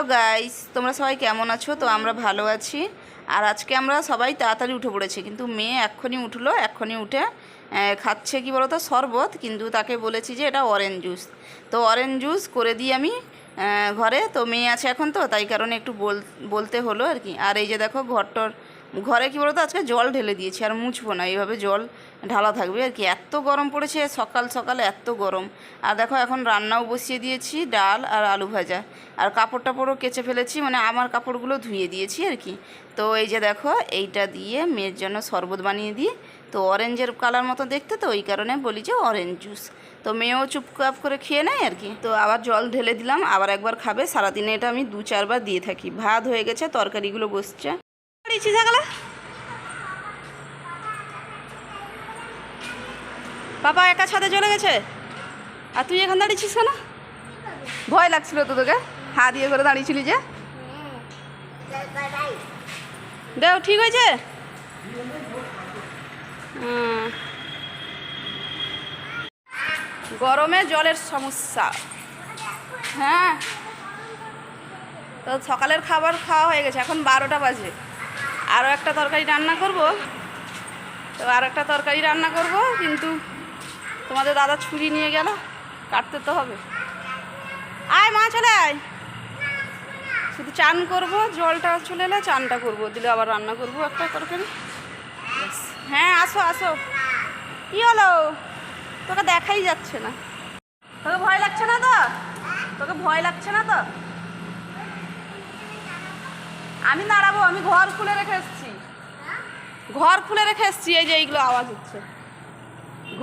Hello guys, তোমরা সবাই কেমন আছো? তো আমরা ভালো আছি। আর আজকে আমরা সবাই তাড়াতাড়ি উঠে পড়েছি, কিন্তু মেয়ে এক্ষুনি উঠল, এক্ষুনি উঠে খাচ্ছে কি বলো তো শরবত, কিন্তু তাকে বলেছি যে এটা অরেঞ্জ জুস তো অরেঞ্জ জুস করে দিই আমি ঘরে। তো মেয়ে আছে এখন তো, তাই কারণে একটু বল, বলতে হলো আর কি। আর এই যে দেখো, ঘরটর ঘরে কি বলতো? আজকে জল ঢেলে দিয়েছি, আর মুছবো না। এইভাবে জল ঢালা থাকবে। আর কি, এত গরম পড়েছে, সকাল সকালে এত গরম। আর দেখো, এখন রান্নাও বসিয়ে দিয়েছি, ডাল আর আলু ভাজা। আর কাপড় টাপড়ও কেচে ফেলেছি মানে আমার কাপড়গুলো ধুয়ে দিয়েছি, আর কি। তো এই যে দেখো, এইটা দিয়ে মেয়ের জন্য শরবত বানিয়ে দিই। তো অরেঞ্জের কালার মতো দেখতে তো, ওই কারণে বলি যে অরেঞ্জ জুস তো মেয়েও চুপচাপ করে খেয়ে নেয়, আর কি। তো আবার জল ঢেলে দিলাম, আবার একবার খাবে। সারাদিনে এটা আমি দু চারবার দিয়ে থাকি। ভাত হয়ে গেছে, তরকারিগুলো বসছে। বাবা একা ছাদে চলে গেছে? আর তুই এখন দাঁড়িয়েছিস কেন? ভয় লাগছিল তো তোকে হা দিয়ে করে দাঁড়িয়েছিলি যে? দেও, ঠিক হয়েছে। গরমে জলের সমস্যা। হ্যাঁ। তো সকালের খাবার খাওয়া হয়ে গেছে। এখন বারোটা বাজে। আরও একটা তরকারি রান্না করব। তো আর একটা তরকারি রান্না করব, কিন্তু তোমাদের দাদা ছুরি নিয়ে গেল, কাটতে তো হবে। আয় মা, চলে আয়। শুধু চান করব, জলটা চলে এলে চানটা করব, দিলে আবার রান্না করব একটা তরকারি। হ্যাঁ আসো আসো। কি হলো? তোকে দেখাই যাচ্ছে না। তোকে ভয় লাগছে না তো? তোকে ভয় লাগছে না তো? আমি দাঁড়াবো আমি ঘর খুলে রেখে এসেছি। ঘর খুলে রেখে এসেছি, এই যে এইগুলো আওয়াজ হচ্ছে।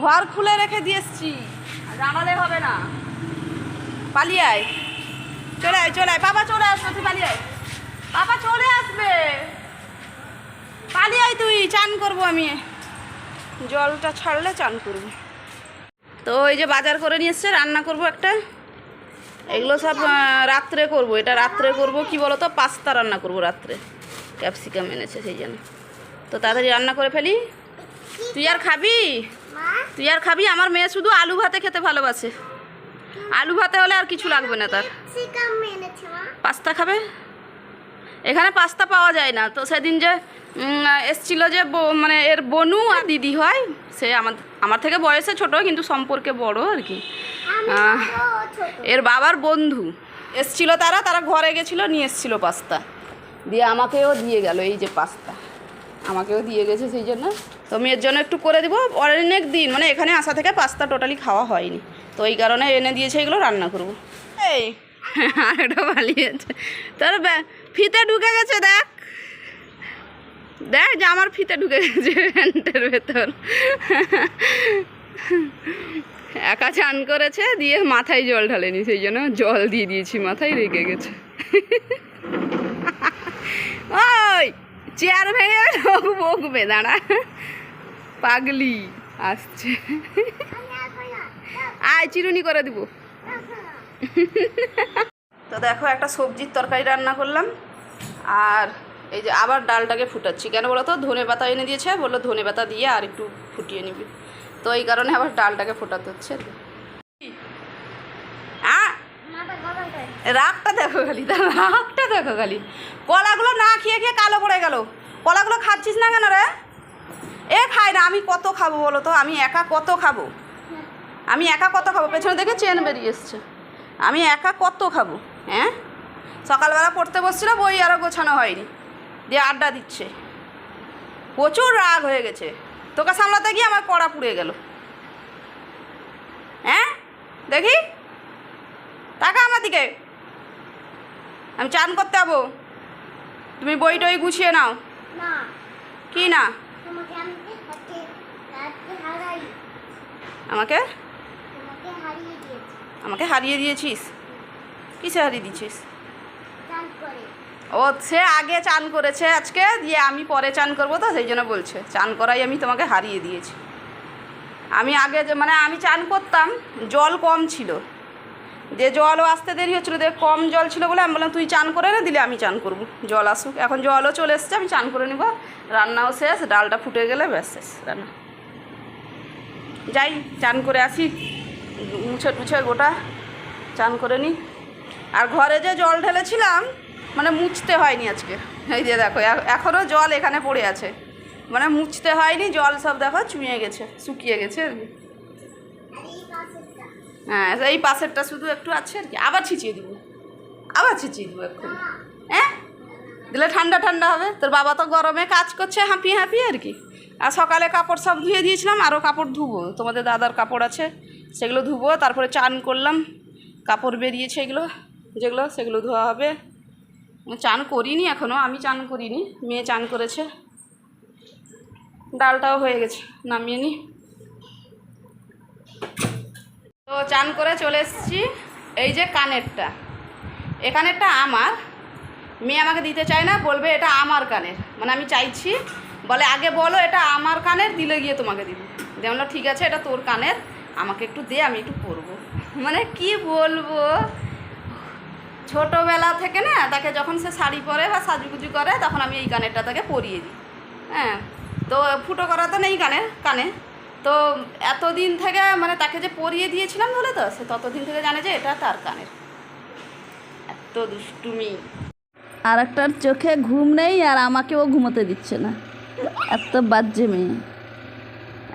ঘর খুলে রেখে দিয়ে এসছি জানালে হবে না। পালিয়ে আয়। চলে আয় চলে আয়। বাবা চলে আসবে, তুই পালিয়ে বাবা চলে আসবে। পালিয়ে আয় তুই, চান করব আমি। জলটা ছাড়লে চান করব। তো এই যে বাজার করে নিয়ে এসছে, রান্না করব একটা। এগুলো সব রাত্রে করব। এটা রাত্রে করব কি বলো তো পাস্তা রান্না করব রাত্রে। ক্যাপসিকাম এনেছে সেই জন্য। তো তাড়াতাড়ি রান্না করে ফেলি। তুই আর খাবি? তুই আর খাবি? আমার মেয়ে শুধু আলু ভাতে খেতে ভালোবাসে। আলু ভাতে হলে আর কিছু লাগবে না তার। পাস্তা খাবে? এখানে পাস্তা পাওয়া যায় না। তো সেদিন যে এসছিল যে মানে এর বনু আর দিদি হয় সে আমার আমার থেকে বয়সে ছোট কিন্তু সম্পর্কে বড় আর কি। এর বাবার বন্ধু। এসছিল তারা তারা ঘরে গেছিল নিয়ে এসছিল পাস্তা। দিয়ে আমাকেও দিয়ে গেল এই যে পাস্তা। আমাকেও দিয়ে গেছে সেই জন্য। তো মেয়ের জন্য একটু করে দিব। অনেক দিন মানে এখানে আসা থেকে পাস্তা টোটালি খাওয়া হয়নি। তো এই কারণে এনে দিয়েছে এগুলো রান্না করব। এই। আর এটা পালিয়েছে। তোর ফিতে ঢুকে গেছে দেখ। দেখ যে আমার ফিতে ঢুকে গেছে প্যান্টের ভেতর। একা চান করেছে, দিয়ে মাথায় জল ঢালেনি, সেই জন্য জল দিয়ে দিয়েছি, মাথায় রেগে গেছে। ওই, চেয়ার ভেঙে বকবে, দাঁড়া। পাগলি, আসছে। আয়, চিরুনি করে দিব। তো দেখো, একটা সবজির তরকারি রান্না করলাম, আর এই যে আবার ডালটাকে ফুটাচ্ছি। কেন বলো তো? ধনে পাতা এনে দিয়েছে, বলল ধনে পাতা দিয়ে আর একটু ফুটিয়ে নিবি। তো এই কারণে আবার ডালটাকে ফোটাতে হচ্ছে। রাগটা দেখো খালি, রাগটা দেখো খালি। কলাগুলো না খেয়ে খেয়ে কালো পড়ে গেল। কলাগুলো খাচ্ছিস না কেন রে? এ খাই না, আমি কত খাব বলো তো? আমি একা কত খাব? আমি একা কত খাব? পেছনে দেখে চেন বেরিয়ে এসছে। আমি একা কত খাব হ্যাঁ? সকালবেলা পড়তে বসছিল, বই আরও গোছানো হয়নি। দিয়ে আড্ডা দিচ্ছে। প্রচুর রাগ হয়ে গেছে। তোকে সামলাতে গিয়ে আমার কড়া পুড়ে গেল। হ্যাঁ? দেখি। টাকা আমার দিকে। আমি চান করতে যাব। তুমি বই টই গুছিয়ে নাও। কি না? আমাকে? আমাকে হারিয়ে দিয়েছিস? কিসে হারিয়ে দিয়েছিস? ও সে আগে চান করেছে আজকে, দিয়ে আমি পরে চান করব তো, সেই জন্য বলছে। চান করাই আমি তোমাকে হারিয়ে দিয়েছি। আমি আগে যে মানে আমি চান করতাম, জল কম ছিল। যে জলও আসতে দেরি হচ্ছিল দিয়ে কম জল ছিল বলে আমি বললাম, তুই চান করে না, দিলে আমি চান করব। জল আসুক, এখন জলও চলে এসছে, আমি চান করে নিব। রান্নাও শেষ, ডালটা ফুটে গেলে ব্যাস, শেষ, রান্না। যাই, চান করে আসি, মুছে টুছে গোটা, চান করে নিই আর ঘরে যে জল ঢেলেছিলাম মানে মুছতে হয়নি আজকে। এই যে দেখো এখনও জল এখানে পড়ে আছে। মানে মুছতে হয়নি জল সব দেখো চুইয়ে গেছে শুকিয়ে গেছে। আর কি হ্যাঁ এই পাশেরটা শুধু একটু আছে আর কি। আবার ছিঁচিয়ে দিব। আবার ছিঁচিয়ে দিব একটু না, হ্যাঁ দিলে ঠান্ডা ঠান্ডা হবে। তোর বাবা তো গরমে কাজ করছে হাঁপিয়ে হাঁপিয়ে আর কি। আর সকালে কাপড় সব ধুয়ে দিয়েছিলাম আরও কাপড় ধুবো। তোমাদের দাদার কাপড় আছে সেগুলো ধুবো। তারপরে চান করলাম কাপড় বেরিয়েছে এগুলো যেগুলো সেগুলো ধোয়া হবে। চান করিনি এখনও আমি চান করিনি, মেয়ে চান করেছে। ডালটাও হয়ে গেছে, নামিয়ে নি। তো চান করে চলে এসেছি, এই যে কানেরটা। এ কানেরটা আমার। মেয়ে আমাকে দিতে চায় না, বলবে এটা আমার কানের। মানে আমি চাইছি, বলে আগে বলো এটা আমার কানের, দিলে গিয়ে তোমাকে দিব। দিয়ে ঠিক আছে, এটা তোর কানের, আমাকে একটু দে, আমি একটু পরবো। মানে কি বলব? ছোটোবেলা থেকে না, তাকে যখন সে শাড়ি পরে বা সাজুগুজু করে, তখন আমি এই কানেরটা তাকে পরিয়ে দিই। হ্যাঁ তো ফুটো করা তো নেই কানের কানে। তো এতদিন থেকে মানে তাকে যে পরিয়ে দিয়েছিলাম বলে তো, সে ততদিন থেকে জানে যে এটা তার কানের এত দুষ্টুমি। আর একটার চোখে ঘুম নেই আর আমাকেও ঘুমোতে দিচ্ছে না। এত বাজে মেয়ে।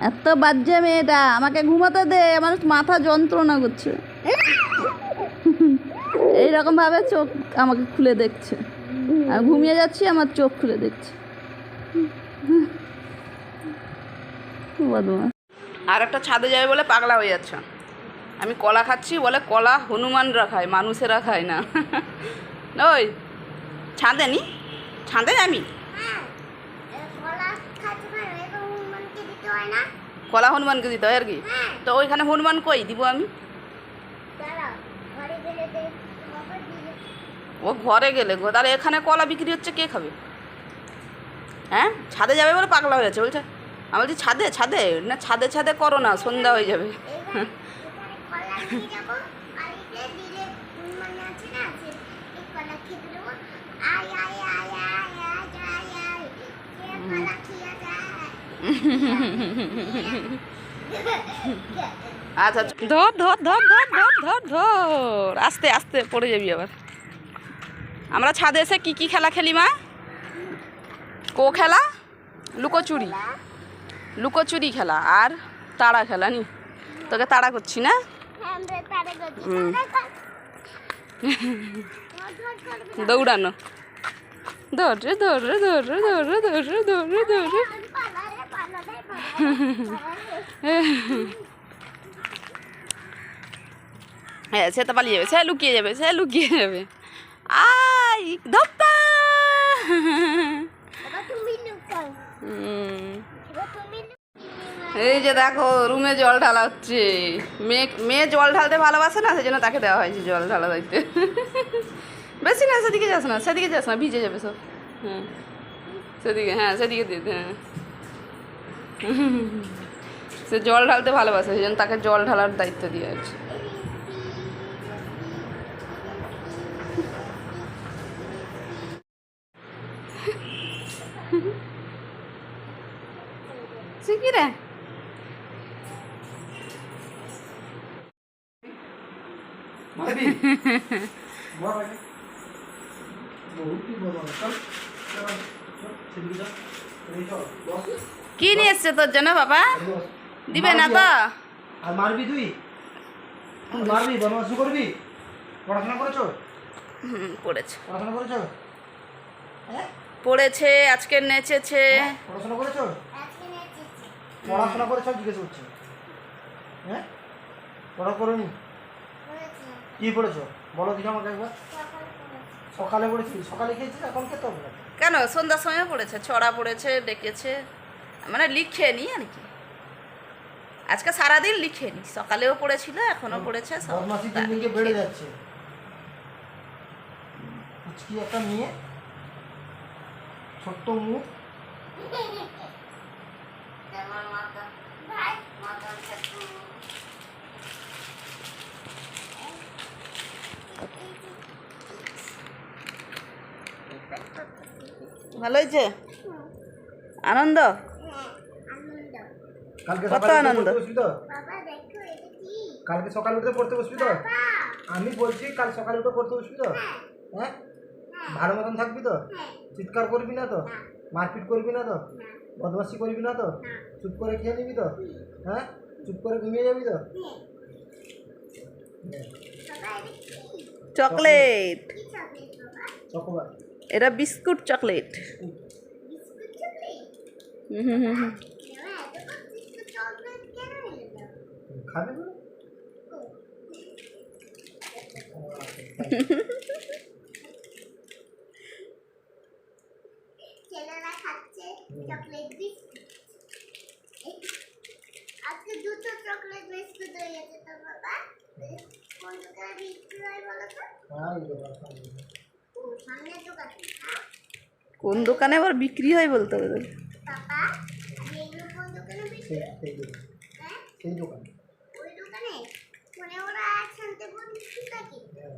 এত বাজে মেয়েটা, আমাকে ঘুমাতে দে আমার মাথা যন্ত্রণা করছে। এইরকমভাবে চোখ আমাকে খুলে দেখছে। আর ঘুমিয়ে যাচ্ছি আমার চোখ খুলে দেখছে। আর একটা ছাদে যাবে বলে পাগলা হয়ে যাচ্ছে। আমি কলা খাচ্ছি বলে কলা হনুমানরা খায় মানুষেরা খায় না। ওই ছাদে নি? ছাদে আমি হ্যাঁ হনুমানকে দিতে হয় কলা হনুমানকে দিতে হয় আর কি? হ্যাঁ। তো ওইখানে হনুমান কই? দিব আমি? ও ঘরে গেলে তাহলে এখানে কলা বিক্রি হচ্ছে কে খাবে? হ্যাঁ? ছাদে যাবে বলে পাগলা হয়ে যাচ্ছে বলছে। আমি বলছি ছাদে ছাদে? না ছাদে ছাদে করো না সন্ধ্যা হয়ে যাবে। এখানে আচ্ছা ধর ধর ধর ধর ধর ধর ধর। আস্তে আস্তে পড়ে যাবি আবার। আমরা ছাদে এসে কি কি খেলা খেলি মা? কো খেলা? লুকোচুরি। লুকোচুরি খেলা আর তাড়া খেলা নি? তোকে তাড়া করছি না? হ্যাঁ দৌড়ানো। ধর রে ধর রে ধর রে ধর হ্যাঁ সে তো পালিয়ে যাবে সে লুকিয়ে যাবে সে লুকিয়ে যাবে আই ধপ্পা এই যে দেখো রুমে জল ঢালা হচ্ছে মেয়ে মেয়ে জল ঢালতে ভালোবাসে না সেই জন্য তাকে দেওয়া হয়েছে জল ঢালা দিতে। বেশি না সেদিকে যাস না সেদিকে যাস না ভিজে যাবে সব। হ্যাঁ সেদিকে হ্যাঁ সেদিকে দিতে হ্যাঁ। সে জল ঢালতে ভালোবাসে সেই জন্য তাকে জল ঢালার দায়িত্ব দিয়ে আছে। সে কি রে? মারবি মার আগে বহুত কি কি নিয়ে এসছে তোর জন্য বাবা? দিবে না তো? আর মারবি তুই? তুই মারবি বদমাশি করবি? পড়াশোনা করেছ? হুম পড়েছে। পড়াশোনা করেছ? হ্যাঁ? পড়েছে আজকে নেচেছে। পড়াশোনা করেছ? আজকে নেচেছি। পড়াশোনা করেছ জিজ্ঞেস করছি। হ্যাঁ? পড়া করোনি কি পড়েছো? বলো দিকে আমাকে একবার। সকালে পড়েছি। সকালে খেয়েছিস এখন খেতে হবে কেন? সন্ধ্যার সময় পড়েছে। ছড়া পড়েছে ডেকেছে। মানে লিখে নি আর কি। আজকে সারাদিন লিখে নি। সকালেও পড়েছিল এখনও পড়েছে বেড়ে যাচ্ছে। একটা নিয়ে ছোট্ট মুখ। ভালো হয়েছে? হ্যাঁ আনন্দ? কালকে কত সকালে আনন্দ। বসবি তো? বাবা দেখো এটা কি কালকে সকালে উঠে পড়তে বসবি তো? আমি বলছি কাল সকালে উঠে করতে বসবি তো? হ্যাঁ। ভালো মতন থাকবি তো? চিৎকার করবি না তো? মারপিট করবি না তো? বদমাসি করবি না তো? চুপ করে খেয়ে নিবি তো? হ্যাঁ? চুপ করে ঘুমিয়ে যাবি তো? চকলেট। কি চকলেট বাবা? চকোবার। এটা বিস্কুট চকলেট। Biscuit chocolate? হুম হুম হুম। খাবে না? খাচ্ছে চকলেট বিস্কুট আজকে দুটো চকলেট বিস্কুট হয়ে গেছে তো বাবা। কোন দোকানে বিক্রি হয় বলো তো? এই দোকান, সামনে। দোকানে কোন দোকানে আবার বিক্রি হয় বলতে হবে তোকে। আমি এগুলো কোন দোকানে বিক্রি সেই হ্যাঁ? দোকান ওই দোকানে মানে ওরা একসাথে বন্ধু থাকে হ্যাঁ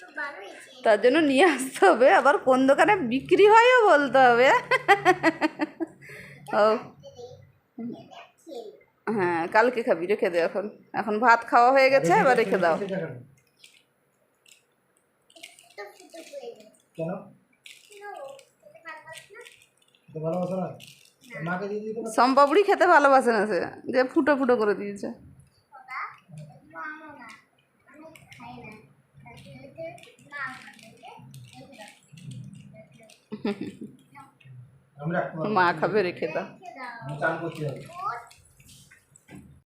তো ভালো হয়েছে তার জন্য নিয়ে আসতে হবে। আবার কোন দোকানে বিক্রি হয়ও বলতে হবে। ও। হ্যাঁ কালকে খাবি রেখে দে এখন। এখন ভাত খাওয়া হয়ে গেছে এবার রেখে দাও? সম্পাপুড়ি খেতে ভালোবাসে না সে যে ফুটো ফুটো করে দিয়েছে আমি রাখতে পারব মা খাবে রেখে দাও।